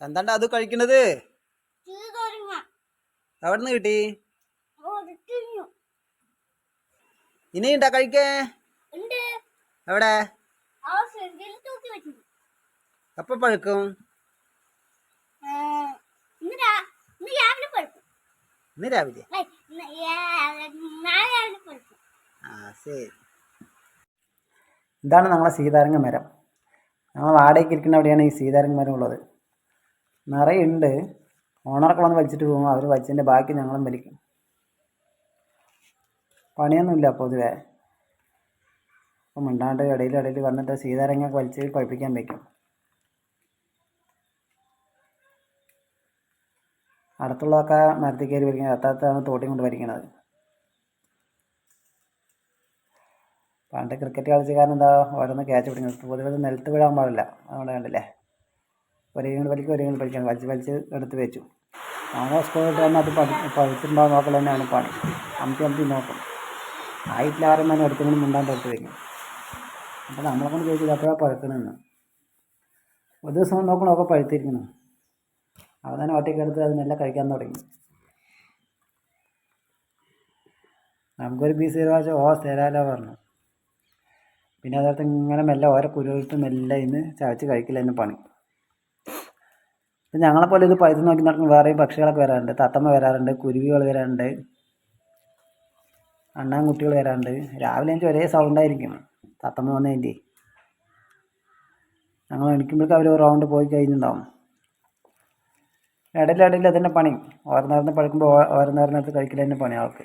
എന്താണ്ടാ അത് കഴിക്കണത്? എവിടുന്ന് കിട്ടി. ഇനി ഉണ്ടാ കഴിക്കേ? എവിടെ? എപ്പ പഴുക്കും. ഇന്ന് രാവിലെ ആ ശരി. ഇതാണ് നമ്മളെ സീതാരംഗ മരം. ഞങ്ങൾ വാടകയ്ക്ക് ഇരിക്കുന്ന അവിടെയാണ് ഈ സീതാരംഗ മരം ഉള്ളത്. നിറയുണ്ട്. ഓണറൊക്കെ വന്ന് വലിച്ചിട്ട് പോകും അവർ വലിച്ചതിന്റെ ബാക്കി ഞങ്ങളും വലിക്കും. പണിയൊന്നുമില്ല പൊതുവേ. അപ്പം മിണ്ടാണ്ട് ഇടയിൽ ഇടയിൽ വന്നിട്ട് സീതാരങ്ങ വലിച്ച് പഴിപ്പിക്കാൻ വയ്ക്കും അടുത്തുള്ളതൊക്കെ മരത്തിൽ കയറി വലിക്കുന്നത് അത്താത്താണ് തോട്ടി കൊണ്ട് വലിക്കണത്. പണ്ട് ക്രിക്കറ്റ് കളിച്ച കാരണം എന്താ ഓരോന്ന് ക്യാച്ച് പിടിക്കുന്നത് പൊതുവെ നിലത്ത് വീഴാൻ പാടില്ല. അതുകൊണ്ട് കണ്ടില്ലേ? ഒരേ കൊണ്ട് വരികൾ വലിക്കാൻ വലിച്ച് വലിച്ച് എടുത്ത് വെച്ചു. ആ സ്കൂളിൽ വന്ന് അത് പഠി പഠിച്ചിട്ടുണ്ടോ നോക്കൽ തന്നെയാണ് പണി. അമ്പി അമ്പി നോക്കും. ആയിട്ടില്ല ആരും തന്നെ കൊണ്ട് മുണ്ടാൻ എടുത്ത് വയ്ക്കും അപ്പോൾ നമ്മളെ കൊണ്ട് ചോദിച്ചത് അപ്പോഴാണ് പഴുക്കണമെന്ന് ഒരു ദിവസം നോക്കണമൊക്കെ പഴുത്തിരിക്കുന്നു. അവൻ തന്നെ ഒറ്റയ്ക്ക് എടുത്ത് അത് മെല്ലെ കഴിക്കാൻ തുടങ്ങി. നമുക്കൊരു പീസ് തരുവാച്ച ഓ തരാലോ പറഞ്ഞു. പിന്നെ അതേർത്ത് ഇങ്ങനെ മെല്ലെ ഓരോ കുരുവിട്ട് മെല്ലെ ഇന്ന് ചവച്ച് കഴിക്കില്ല എന്നെ പണി. ഞങ്ങളെപ്പോലെ ഇത് പൈസ നോക്കി നടക്കുന്ന വേറെയും പക്ഷികളൊക്കെ വരാറുണ്ട്. തത്തമ്മ വരാറുണ്ട് കുരുവികൾ വരാറുണ്ട് അണ്ണാൻകുട്ടികൾ വരാറുണ്ട്. രാവിലെ എനിക്ക് ഒരേ സൗണ്ടായിരിക്കും തത്തമ്മ വന്നതിന്റെ ഞങ്ങൾ എണിക്കുമ്പോഴേക്കും അവർ റൗണ്ട് പോയി കഴിഞ്ഞിട്ടുണ്ടാവും. ഇടയിലിടയിൽ അതിന്റെ പണി. ഓരോ നേരത്തെ പഴുക്കുമ്പോൾ ഓരോ നേരത്ത് കഴിക്കൽ തന്നെ പണി ആൾക്ക്.